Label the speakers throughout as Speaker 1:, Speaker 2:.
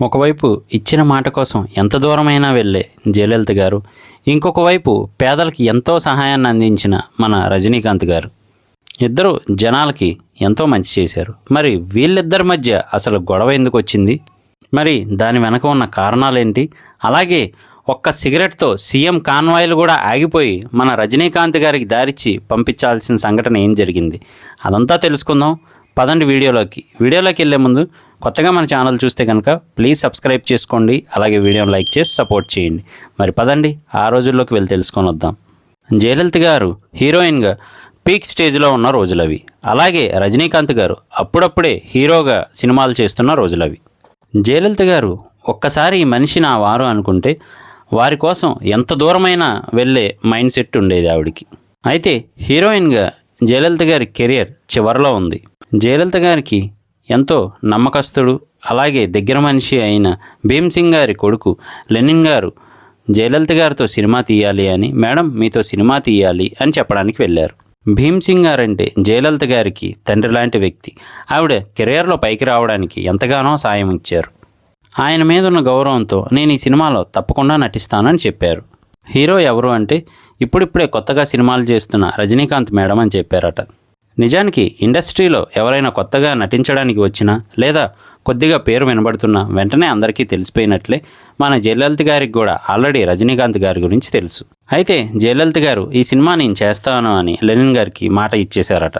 Speaker 1: ఒకవైపు ఇచ్చిన మాట కోసం ఎంత దూరమైనా వెళ్ళే జయలలిత గారు ఇంకొక వైపు పేదలకి ఎంతో సహాయాన్ని అందించిన మన రజనీకాంత్ గారు. ఇద్దరు జనాలకి ఎంతో మంచి చేశారు. మరి వీళ్ళిద్దరి మధ్య అసలు గొడవ ఎందుకు వచ్చింది? మరి దాని వెనక ఉన్న కారణాలేంటి? అలాగే ఒక్క సిగరెట్తో సీఎం కాన్వాయిలు కూడా ఆగిపోయి మన రజనీకాంత్ గారికి దారిచ్చి పంపించాల్సిన సంఘటన ఏం జరిగింది? అదంతా తెలుసుకుందాం. పదండి వీడియోలోకి. వీడియోలోకి వెళ్ళే ముందు కొత్తగా మన ఛానల్ చూస్తే కనుక ప్లీజ్ సబ్స్క్రైబ్ చేసుకోండి అలాగే వీడియోని లైక్ చేసి సపోర్ట్ చేయండి. మరి పదండి ఆ రోజుల్లోకి వెళ్ళి తెలుసుకొని వద్దాం. జయలలిత గారు హీరోయిన్గా పీక్ స్టేజ్లో ఉన్న రోజులవి. అలాగే రజనీకాంత్ గారు అప్పుడప్పుడే హీరోగా సినిమాలు చేస్తున్న రోజులవి. జయలలిత గారు ఒక్కసారి ఈ మనిషి నా వారు అనుకుంటే వారి కోసం ఎంత దూరమైనా వెళ్ళే మైండ్ సెట్ ఉండేది ఆవిడికి. అయితే హీరోయిన్గా జయలలిత గారి కెరియర్ చివరిలో ఉంది. జయలలిత గారికి ఎంతో నమ్మకస్తుడు అలాగే దగ్గర మనిషి అయిన భీమ్ సింగ్ గారి కొడుకు లెనిన్ గారు జయలలిత గారితో సినిమా తీయాలి అని మేడం మీతో సినిమా తీయాలి అని చెప్పడానికి వెళ్ళారు. భీమ్ సింగ్ గారంటే జయలలిత గారికి తండ్రి లాంటి వ్యక్తి. ఆవిడ కెరియర్లో పైకి రావడానికి ఎంతగానో సాయం ఇచ్చారు. ఆయన మీద ఉన్న గౌరవంతో నేను ఈ సినిమాలో తప్పకుండా నటిస్తానని చెప్పారు. హీరో ఎవరు అంటే ఇప్పుడిప్పుడే కొత్తగా సినిమాలు చేస్తున్న రజనీకాంత్ మేడం అని చెప్పారట. నిజానికి ఇండస్ట్రీలో ఎవరైనా కొత్తగా నటించడానికి వచ్చినా లేదా కొద్దిగా పేరు వినబడుతున్నా వెంటనే అందరికీ తెలిసిపోయినట్లే మన జయలలిత గారికి కూడా ఆల్రెడీ రజనీకాంత్ గారి గురించి తెలుసు. అయితే జయలలిత గారు ఈ సినిమా నేను చేస్తాను అని లెనిన్ గారికి మాట ఇచ్చేశారట.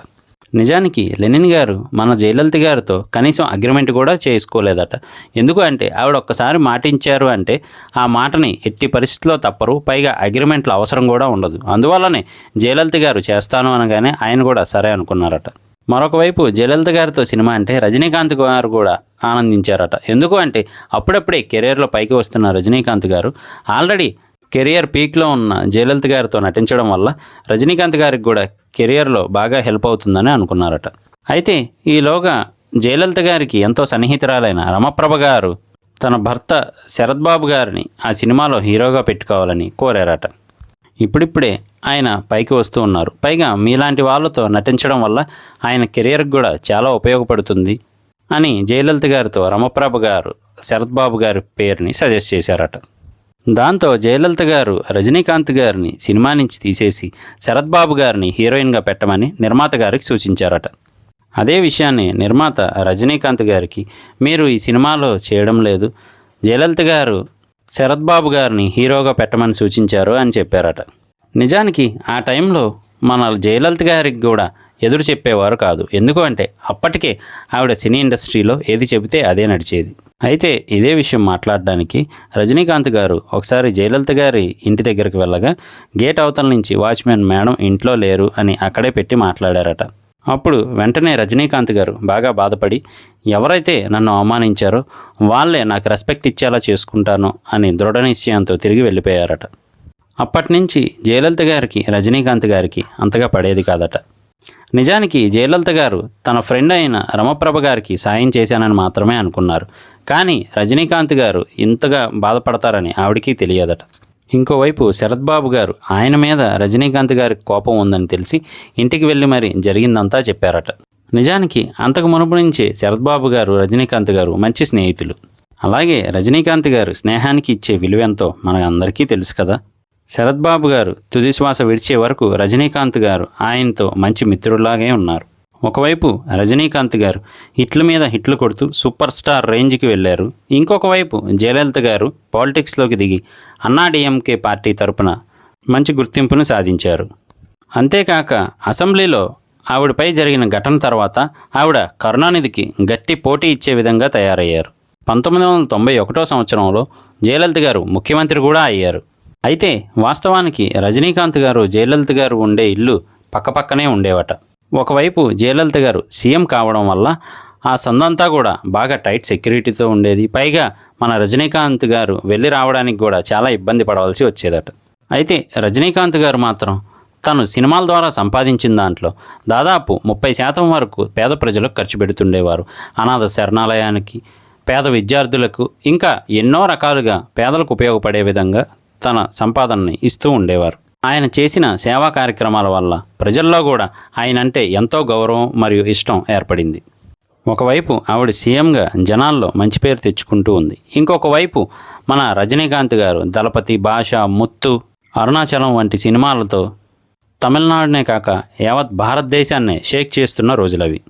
Speaker 1: నిజానికి లెనిన్ గారు మన జయలలిత గారితో కనీసం అగ్రిమెంట్ కూడా చేసుకోలేదట. ఎందుకు అంటే ఆవిడ ఒక్కసారి మాటించారు అంటే ఆ మాటని ఎట్టి పరిస్థితిలో తప్పరు పైగా అగ్రిమెంట్ల అవసరం కూడా ఉండదు. అందువల్లనే జయలలిత గారు చేస్తాను అనగానే ఆయన కూడా సరే అనుకున్నారట. మరొక వైపు జయలలిత గారితో సినిమా అంటే రజనీకాంత్ గారు కూడా ఆనందించారట. ఎందుకు అంటే అప్పుడప్పుడే కెరీర్లో పైకి వస్తున్న రజనీకాంత్ గారు ఆల్రెడీ కెరియర్ పీక్లో ఉన్న జయలలిత గారితో నటించడం వల్ల రజనీకాంత్ గారికి కూడా కెరియర్లో బాగా హెల్ప్ అవుతుందని అనుకున్నారట. అయితే ఈలోగా జయలలిత గారికి ఎంతో సన్నిహితురాలైన రమప్రభ గారు తన భర్త శరద్బాబు గారిని ఆ సినిమాలో హీరోగా పెట్టుకోవాలని కోరారట. ఇప్పుడిప్పుడే ఆయన పైకి వస్తూ ఉన్నారు. పైగా మీలాంటి వాళ్ళతో నటించడం వల్ల ఆయన కెరియర్కి కూడా చాలా ఉపయోగపడుతుంది అని జయలలిత గారితో రమప్రభ గారు శరత్ బాబు గారి పేరుని సజెస్ట్ చేశారట. దాంతో జయలలిత గారు రజనీకాంత్ గారిని సినిమా నుంచి తీసేసి శరత్ బాబు గారిని హీరోయిన్గా పెట్టమని నిర్మాత గారికి సూచించారట. అదే విషయాన్ని నిర్మాత రజనీకాంత్ గారికి మీరు ఈ సినిమాలో చేయడం లేదు జయలలిత గారు శరత్ బాబు గారిని హీరోగా పెట్టమని సూచించారు అని చెప్పారట. నిజానికి ఆ టైంలో మన జయలలిత గారికి కూడా ఎదురు చెప్పేవారు కాదు. ఎందుకు అంటే అప్పటికే ఆవిడ సినీ ఇండస్ట్రీలో ఏది చెబితే అదే నడిచేది. అయితే ఇదే విషయం మాట్లాడడానికి రజనీకాంత్ గారు ఒకసారి జయలలిత గారి ఇంటి దగ్గరికి వెళ్ళగా గేట్ అవతల నుంచి వాచ్మెన్ మేడం ఇంట్లో లేరు అని అక్కడే పెట్టి మాట్లాడారట. అప్పుడు వెంటనే రజనీకాంత్ గారు బాగా బాధపడి ఎవరైతే నన్ను అవమానించారో వాళ్ళే నాకు రెస్పెక్ట్ ఇచ్చేలా చేసుకుంటాను అని దృఢ నిశ్చయంతో తిరిగి వెళ్ళిపోయారట. అప్పటి నుంచి జయలలిత గారికి రజనీకాంత్ గారికి అంతగా పడేది కాదట. నిజానికి జయలలిత గారు తన ఫ్రెండ్ అయిన రమప్రభ గారికి సాయం చేశానని మాత్రమే అనుకున్నారు. కానీ రజనీకాంత్ గారు ఇంతగా బాధపడతారని ఆవిడికి తెలియదట. ఇంకోవైపు శరత్ బాబు గారు ఆయన మీద రజనీకాంత్ గారికి కోపం ఉందని తెలిసి ఇంటికి వెళ్ళి మరి జరిగిందంతా చెప్పారట. నిజానికి అంతకు మునుపు నుంచే శరత్బాబు గారు రజనీకాంత్ గారు మంచి స్నేహితులు. అలాగే రజనీకాంత్ గారు స్నేహానికి ఇచ్చే విలువెంతో మన అందరికీ తెలుసు కదా. శరత్ బాబు గారు తుది శ్వాస విడిచే వరకు రజనీకాంత్ గారు ఆయనతో మంచి మిత్రుల్లాగే ఉన్నారు. ఒకవైపు రజనీకాంత్ గారు హిట్ల మీద హిట్లు కొడుతూ సూపర్ స్టార్ రేంజ్కి వెళ్ళారు. ఇంకొక వైపు జయలలిత గారు పాలిటిక్స్లోకి దిగి అన్నాడీఎంకే పార్టీ తరపున మంచి గుర్తింపును సాధించారు. అంతేకాక అసెంబ్లీలో ఆవిడపై జరిగిన ఘటన తర్వాత ఆవిడ కరుణానిధికి గట్టి పోటీ ఇచ్చే విధంగా తయారయ్యారు. పంతొమ్మిది వందల తొంభై ఒకటో సంవత్సరంలో జయలలిత గారు ముఖ్యమంత్రి కూడా అయ్యారు. అయితే వాస్తవానికి రజనీకాంత్ గారు జయలలిత గారు ఉండే ఇల్లు పక్కపక్కనే ఉండేవట. ఒకవైపు జయలలిత గారు సీఎం కావడం వల్ల ఆ సందంతా కూడా బాగా టైట్ సెక్యూరిటీతో ఉండేది. పైగా మన రజనీకాంత్ గారు వెళ్ళి రావడానికి కూడా చాలా ఇబ్బంది పడవలసి వచ్చేదట. అయితే రజనీకాంత్ గారు మాత్రం తను సినిమాల ద్వారా సంపాదించిన దాంట్లో దాదాపు ముప్పై శాతం వరకు పేద ప్రజలకు ఖర్చు పెడుతుండేవారు. అనాథ శరణాలయానికి పేద విద్యార్థులకు ఇంకా ఎన్నో రకాలుగా పేదలకు ఉపయోగపడే విధంగా తన సంపాదనని ఇస్తూ ఉండేవారు. ఆయన చేసిన సేవా కార్యక్రమాల వల్ల ప్రజల్లో కూడా ఆయన అంటే ఎంతో గౌరవం మరియు ఇష్టం ఏర్పడింది. ఒకవైపు ఆవిడ సీఎంగా జనాల్లో మంచి పేరు తెచ్చుకుంటూ ఉంది. ఇంకొక వైపు మన రజనీకాంత్ గారు దళపతి భాష ముత్తు అరుణాచలం వంటి సినిమాలతో తమిళనాడునే కాక యావత్ భారతదేశాన్నే షేక్ చేస్తున్న రోజులవి.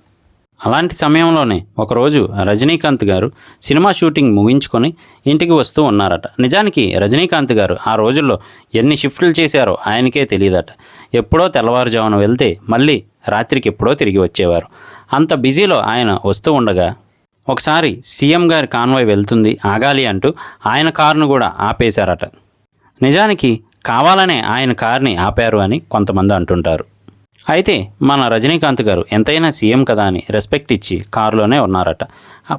Speaker 1: అలాంటి సమయంలోనే ఒకరోజు రజనీకాంత్ గారు సినిమా షూటింగ్ ముగించుకొని ఇంటికి వస్తూ ఉన్నారట. నిజానికి రజనీకాంత్ గారు ఆ రోజుల్లో ఎన్ని షిఫ్ట్లు చేశారో ఆయనకే తెలియదట. ఎప్పుడో తెల్లవారుజామున వెళ్తే మళ్ళీ రాత్రికి ఎప్పుడో తిరిగి వచ్చేవారు. అంత బిజీలో ఆయన వస్తూ ఉండగా ఒకసారి సీఎం గారి కాన్వాయ్ వెళ్తుంది ఆగాలి అంటూ ఆయన కారును కూడా ఆపేశారట. నిజానికి కావాలనే ఆయన కార్ని ఆపారు అని కొంతమంది అంటుంటారు. అయితే మన రజనీకాంత్ గారు ఎంతైనా సీఎం కదా అని రెస్పెక్ట్ ఇచ్చి కారులోనే ఉన్నారట.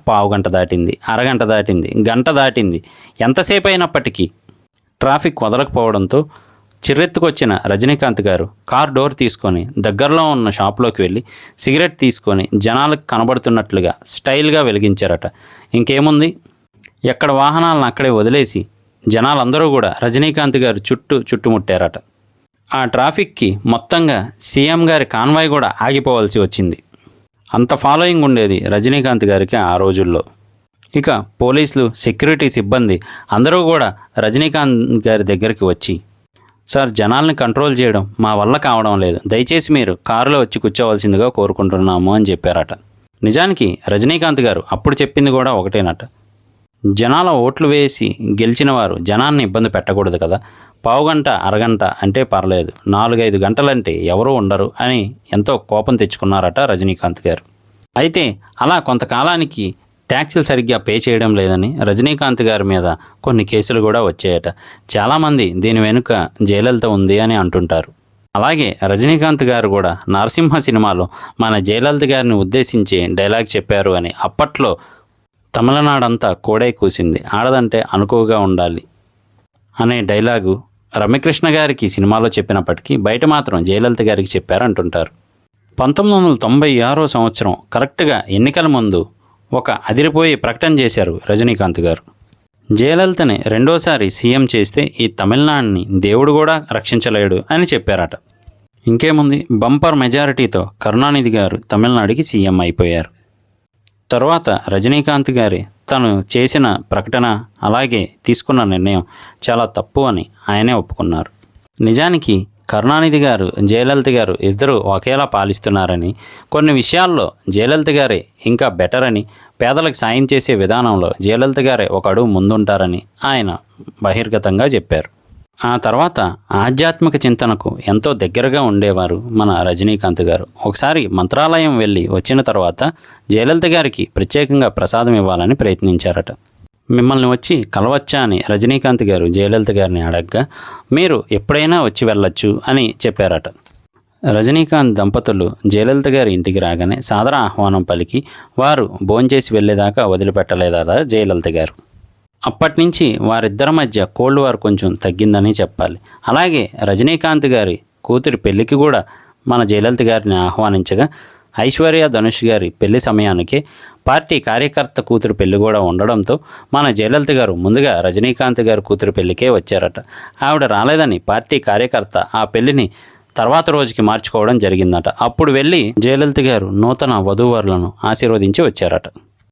Speaker 1: పావు గంట దాటింది అరగంట దాటింది గంట దాటింది. ఎంతసేపు అయినప్పటికీ ట్రాఫిక్ వదలకపోవడంతో చిర్రెత్తుకొచ్చిన రజనీకాంత్ గారు కార్ డోర్ తీసుకొని దగ్గరలో ఉన్న షాప్లోకి వెళ్ళి సిగరెట్ తీసుకొని జనాలకు కనబడుతున్నట్లుగా స్టైల్గా వెలిగించారట. ఇంకేముంది? ఎక్కడ వాహనాలను అక్కడే వదిలేసి జనాలందరూ కూడా రజనీకాంత్ గారు చుట్టూ చుట్టుముట్టారట. ఆ ట్రాఫిక్కి మొత్తంగా సీఎం గారి కాన్వాయ్ కూడా ఆగిపోవాల్సి వచ్చింది. అంత ఫాలోయింగ్ ఉండేది రజనీకాంత్ గారికి ఆ రోజుల్లో. ఇక పోలీసులు సెక్యూరిటీ సిబ్బంది అందరూ కూడా రజనీకాంత్ గారి దగ్గరికి వచ్చి సార్ జనాల్ని కంట్రోల్ చేయడం మా వల్ల కావడం లేదు. దయచేసి మీరు కారులో వచ్చి కూర్చోవలసిందిగా కోరుకుంటున్నాము అని చెప్పారట. నిజానికి రజనీకాంత్ గారు అప్పుడు చెప్పింది కూడా ఒకటేనట. జనాల ఓట్లు వేసి గెలిచిన వారు జనాన్ని ఇబ్బంది పెట్టకూడదు కదా. పావుగంట అరగంట అంటే పర్లేదు. నాలుగైదు గంటలంటే ఎవరూ ఉండరు అని ఎంతో కోపం తెచ్చుకున్నారట రజనీకాంత్ గారు. అయితే అలా కొంతకాలానికి ట్యాక్సీలు సరిగ్గా పే చేయడం లేదని రజనీకాంత్ గారి మీద కొన్ని కేసులు కూడా వచ్చాయట. చాలామంది దీని వెనుక జయలలిత ఉంది అని అంటుంటారు. అలాగే రజనీకాంత్ గారు కూడా నరసింహ సినిమాలో మన జయలలిత గారిని ఉద్దేశించి డైలాగ్ చెప్పారు అని అప్పట్లో తమిళనాడంతా కోడై కూసింది. ఆడదంటే అనుకోగా ఉండాలి అనే డైలాగు రమ్యకృష్ణ గారికి సినిమాలో చెప్పినప్పటికీ బయట మాత్రం జయలలిత గారికి చెప్పారంటుంటారు. పంతొమ్మిది వందల తొంభై ఆరో సంవత్సరం కరెక్ట్గా ఎన్నికల ముందు ఒక అదిరిపోయి ప్రకటన చేశారు రజనీకాంత్ గారు. జయలలితని రెండోసారి సీఎం చేస్తే ఈ తమిళనాడుని దేవుడు కూడా రక్షించలేడు అని చెప్పారట. ఇంకేముంది? బంపర్ మెజారిటీతో కరుణానిధి గారు తమిళనాడుకి సీఎం అయిపోయారు. తర్వాత రజనీకాంత్ గారి తను చేసిన ప్రకటన అలాగే తీసుకున్న నిర్ణయం చాలా తప్పు అని ఆయనే ఒప్పుకున్నారు. నిజానికి కరుణానిధి గారు జయలలిత గారు ఇద్దరు ఒకేలా పాలిస్తున్నారని కొన్ని విషయాల్లో జయలలిత గారే ఇంకా బెటర్ అని పేదలకు సాయం చేసే విధానంలో జయలలిత గారే ఒక అడుగు ముందుంటారని ఆయన బహిర్గతంగా చెప్పారు. ఆ తర్వాత ఆధ్యాత్మిక చింతనకు ఎంతో దగ్గరగా ఉండేవారు మన రజనీకాంత్ గారు. ఒకసారి మంత్రాలయం వెళ్ళి వచ్చిన తర్వాత జయలలిత గారికి ప్రత్యేకంగా ప్రసాదం ఇవ్వాలని ప్రయత్నించారట. మిమ్మల్ని వచ్చి కలవచ్చా అని రజనీకాంత్ గారు జయలలిత గారిని అడగ్గా మీరు ఎప్పుడైనా వచ్చి వెళ్ళొచ్చు అని చెప్పారట. రజనీకాంత్ దంపతులు జయలలిత గారి ఇంటికి రాగానే సాదర ఆహ్వానం పలికి వారు భోంచేసి వెళ్ళేదాకా వదిలిపెట్టలేదట జయలలిత గారు. అప్పటి నుంచి వారిద్దరి మధ్య కోల్డ్ వార్ కొంచెం తగ్గిందని చెప్పాలి. అలాగే రజనీకాంత్ గారి కూతురి పెళ్ళికి కూడా మన జయలలిత గారిని ఆహ్వానించగా ఐశ్వర్య ధనుష్ గారి పెళ్ళి సమయానికి పార్టీ కార్యకర్త కూతురు పెళ్ళి కూడా ఉండడంతో మన జయలలిత గారు ముందుగా రజనీకాంత్ గారి కూతురు పెళ్ళికే వచ్చారట. ఆవిడ రాలేదని పార్టీ కార్యకర్త ఆ పెళ్ళిని తర్వాత రోజుకి మార్చుకోవడం జరిగిందట. అప్పుడు వెళ్ళి జయలలిత గారు నూతన వధూవరులను ఆశీర్వదించి వచ్చారట.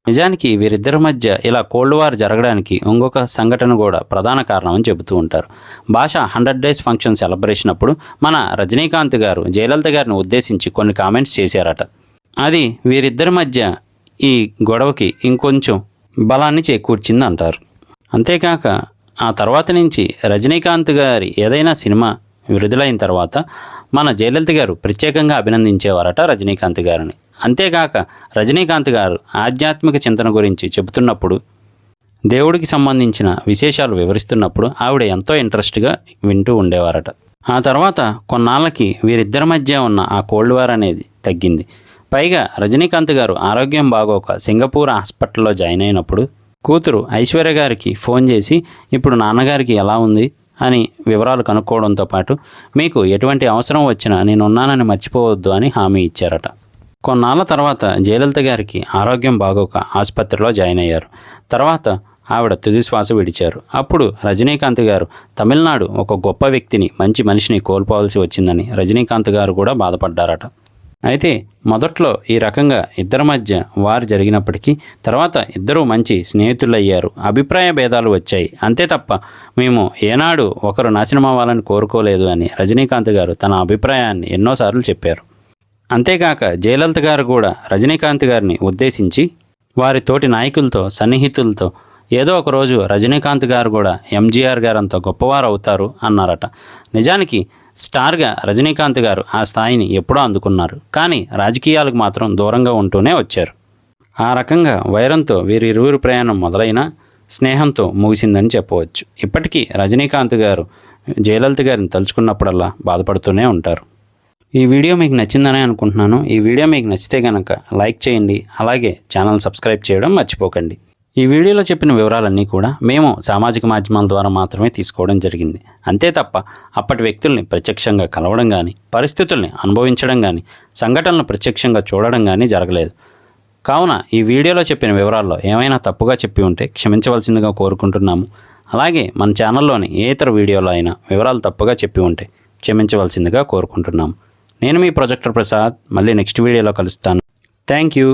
Speaker 1: నిజానికి వీరిద్దరి మధ్య ఇలా కోల్డ్ వార్ జరగడానికి ఇంకొక సంఘటన కూడా ప్రధాన కారణం అని చెబుతూ ఉంటారు. భాష హండ్రెడ్ డేస్ ఫంక్షన్ సెలబ్రేషన్ అప్పుడు మన రజనీకాంత్ గారు జయలలిత గారిని ఉద్దేశించి కొన్ని కామెంట్స్ చేశారట. అది వీరిద్దరి మధ్య ఈ గొడవకి ఇంకొంచెం బలాన్ని చేకూర్చింది అంటారు అంతేకాక ఆ తర్వాత నుంచి రజనీకాంత్ గారి ఏదైనా సినిమా విడుదలైన తర్వాత మన జయలలిత గారు ప్రత్యేకంగా అభినందించేవారట రజనీకాంత్ గారిని. అంతేకాక రజనీకాంత్ గారు ఆధ్యాత్మిక చింతన గురించి చెబుతున్నప్పుడు దేవుడికి సంబంధించిన విశేషాలు వివరిస్తున్నప్పుడు ఆవిడ ఎంతో ఇంట్రెస్ట్గా వింటూ ఉండేవారట. ఆ తర్వాత కొన్నాళ్ళకి వీరిద్దరి మధ్య ఉన్న ఆ కోల్డ్ వార్ అనేది తగ్గింది. పైగా రజనీకాంత్ గారు ఆరోగ్యం బాగోక సింగపూర్ హాస్పిటల్లో జాయిన్ అయినప్పుడు కూతురు ఐశ్వర్య గారికి ఫోన్ చేసి ఇప్పుడు నాన్నగారికి ఎలా ఉంది? అని వివరాలు కనుక్కోవడంతో పాటు మీకు ఎటువంటి అవసరం వచ్చినా నేనున్నానని మర్చిపోవద్దు అని హామీ ఇచ్చారట. కొన్నాళ్ళ తర్వాత జయలలిత గారికి ఆరోగ్యం బాగోక ఆసుపత్రిలో జాయిన్ అయ్యారు. తర్వాత ఆవిడ తుది శ్వాస విడిచారు. అప్పుడు రజనీకాంత్ గారు తమిళనాడు ఒక గొప్ప వ్యక్తిని మంచి మనిషిని కోల్పోవాల్సి వచ్చిందని రజనీకాంత్ గారు కూడా బాధపడ్డారట. అయితే మొదట్లో ఈ రకంగా ఇద్దరి మధ్య వారు జరిగినప్పటికీ తర్వాత ఇద్దరూ మంచి స్నేహితులయ్యారు. అభిప్రాయ భేదాలు వచ్చాయి. అంతే తప్ప మేము ఏనాడు ఒకరు నాశనం అవ్వాలని కోరుకోలేదు అని రజనీకాంత్ గారు తన అభిప్రాయాన్ని ఎన్నోసార్లు చెప్పారు. అంతేకాక జయలలిత గారు కూడా రజనీకాంత్ గారిని ఉద్దేశించి వారి తోటి నాయకులతో సన్నిహితులతో ఏదో ఒక రోజు రజనీకాంత్ గారు కూడా ఎంజీఆర్ గారంత గొప్పవారు అవుతారు అన్నారట. నిజానికి స్టార్గా రజనీకాంత్ గారు ఆ స్థాయిని ఎప్పుడో అందుకున్నారు. కానీ రాజకీయాలకు మాత్రం దూరంగా ఉంటూనే వచ్చారు. ఆ రకంగా వైరంతో వీరిరువురు ప్రయాణం మొదలైన స్నేహంతో ముగిసిందని చెప్పవచ్చు. ఇప్పటికీ రజనీకాంత్ గారు జయలలిత గారిని తలుచుకున్నప్పుడల్లా బాధపడుతూనే ఉంటారు. ఈ వీడియో మీకు నచ్చిందని అనుకుంటున్నాను. ఈ వీడియో మీకు నచ్చితే కనుక లైక్ చేయండి. అలాగే ఛానల్ సబ్స్క్రైబ్ చేయడం మర్చిపోకండి. ఈ వీడియోలో చెప్పిన వివరాలన్నీ కూడా మేము సామాజిక మాధ్యమాల ద్వారా మాత్రమే తీసుకోవడం జరిగింది. అంతే తప్ప అప్పటి వ్యక్తుల్ని ప్రత్యక్షంగా కలవడం కానీ పరిస్థితుల్ని అనుభవించడం కానీ సంఘటనలు ప్రత్యక్షంగా చూడడం కానీ జరగలేదు. కావున ఈ వీడియోలో చెప్పిన వివరాల్లో ఏమైనా తప్పుగా చెప్పి ఉంటే క్షమించవలసిందిగా కోరుకుంటున్నాము. అలాగే మన ఛానల్లోని ఏ ఇతర వీడియోలో అయినా వివరాలు తప్పుగా చెప్పి ఉంటే క్షమించవలసిందిగా కోరుకుంటున్నాము. నేను మీ ప్రొజెక్టర్ ప్రసాద్. మళ్ళీ నెక్స్ట్ వీడియోలో కలుస్తాను. Thank you.